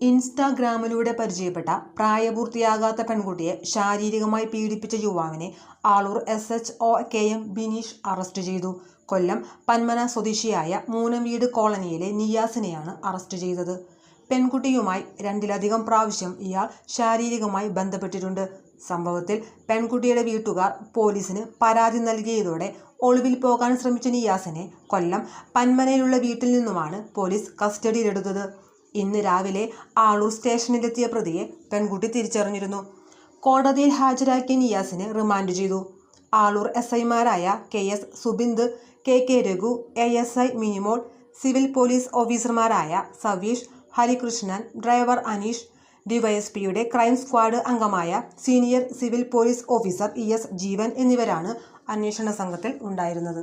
ഇൻസ്റ്റാഗ്രാമിലൂടെ പരിചയപ്പെട്ട പ്രായപൂർത്തിയാകാത്ത പെൺകുട്ടിയെ ശാരീരികമായി പീഡിപ്പിച്ച യുവാവിനെ Aloor S H O K M Bineesh arrest ചെയ്തു. കൊല്ലം പന്മന സ്വദേശിയായ മൂനംവീട് കോളനിയിലെ നിയാസിനെയാണ് അറസ്റ്റ് ചെയ്തത്. പെൺകുട്ടിയുമായി രണ്ടിലധികം പ്രാവശ്യം ഇയാൾ ശാരീരികമായി ബന്ധപ്പെട്ടിട്ടുണ്ട്. സംഭവത്തിൽ പെൺകുട്ടിയുടെ വീട്ടുകാർ പോലീസിന് പരാതി നൽകിയതോടെ ഒളിവിൽ പോകാൻ ശ്രമിച്ച നിയാസിനെ കൊല്ലം പന്മനയിലുള്ള വീട്ടിൽ നിന്നുമാണ് പോലീസ് കസ്റ്റഡിയിലെടുത്തത്. ഇന്ന് രാവിലെ ആളൂർ സ്റ്റേഷനിലെത്തിയ പ്രതിയെ പെൺകുട്ടി തിരിച്ചറിഞ്ഞിരുന്നു. കോടതിയിൽ ഹാജരാക്കിയ നിയാസിനെ റിമാൻഡ് ചെയ്തു. ആളൂർ എസ് ഐമാരായ K S Subind K K Raghu A S I Minimol civil police ഓഫീസർമാരായ സവീഷ് ഹരികൃഷ്ണൻ ഡ്രൈവർ അനീഷ് ഡിവൈഎസ്പിയുടെ ക്രൈം സ്ക്വാഡ് അംഗമായ senior civil police officer E S Jeevan എന്നിവരാണ് അന്വേഷണ സംഘത്തിൽ ഉണ്ടായിരുന്നത്.